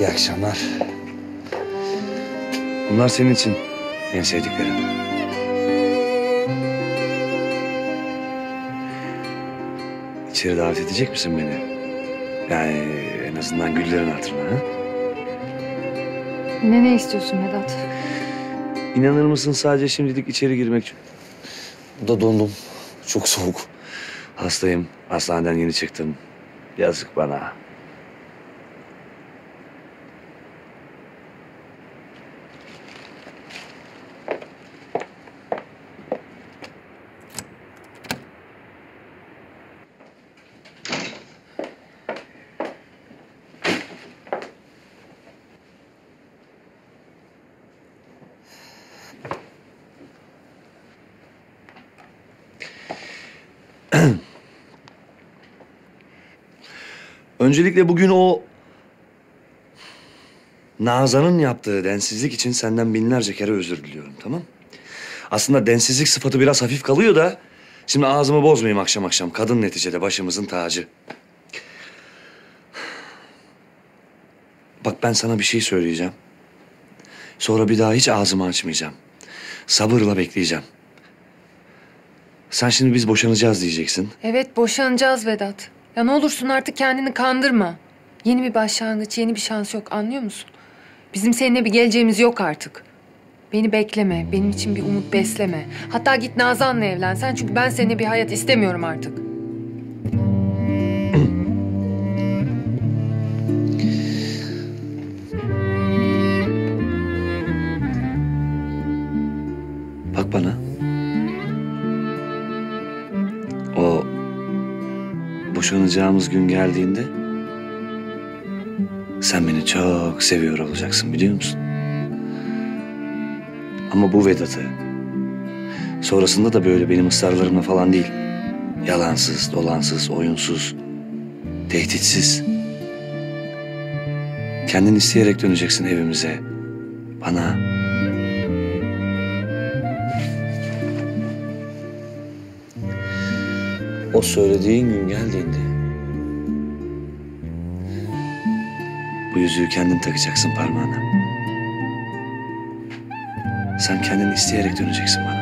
İyi akşamlar. Bunlar senin için en sevdiklerim. İçeri davet edecek misin beni? Yani en azından güllerin hatırına ha? Yine ne istiyorsun Vedat? İnanır mısın sadece şimdilik içeri girmek Da dondum. Çok soğuk. Hastayım. Hastaneden yeni çıktım. Yazık bana. Öncelikle bugün o Nazan'ın yaptığı densizlik için senden binlerce kere özür diliyorum tamam? Aslında densizlik sıfatı biraz hafif kalıyor da şimdi ağzımı bozmayayım akşam akşam. Kadın neticede başımızın tacı. Bak ben sana bir şey söyleyeceğim. Sonra bir daha hiç ağzımı açmayacağım. Sabırla bekleyeceğim. Sen şimdi biz boşanacağız diyeceksin. Evet boşanacağız Vedat. Ya ne olursun artık kendini kandırma. Yeni bir başlangıç, yeni bir şans yok anlıyor musun? Bizim seninle bir geleceğimiz yok artık. Beni bekleme, benim için bir umut besleme. Hatta git Nazan'la evlensen çünkü ben seninle bir hayat istemiyorum artık. Bak bana. Boşanacağımız gün geldiğinde sen beni çok seviyor olacaksın biliyor musun? Ama bu Vedat'ı sonrasında da böyle benim ısrarlarımla falan değil. Yalansız, dolansız, oyunsuz, tehditsiz. Kendin isteyerek döneceksin evimize. Bana. O söylediğin gün geldiğinde bu yüzüğü kendin takacaksın parmağına. Sen kendin isteyerek döneceksin bana.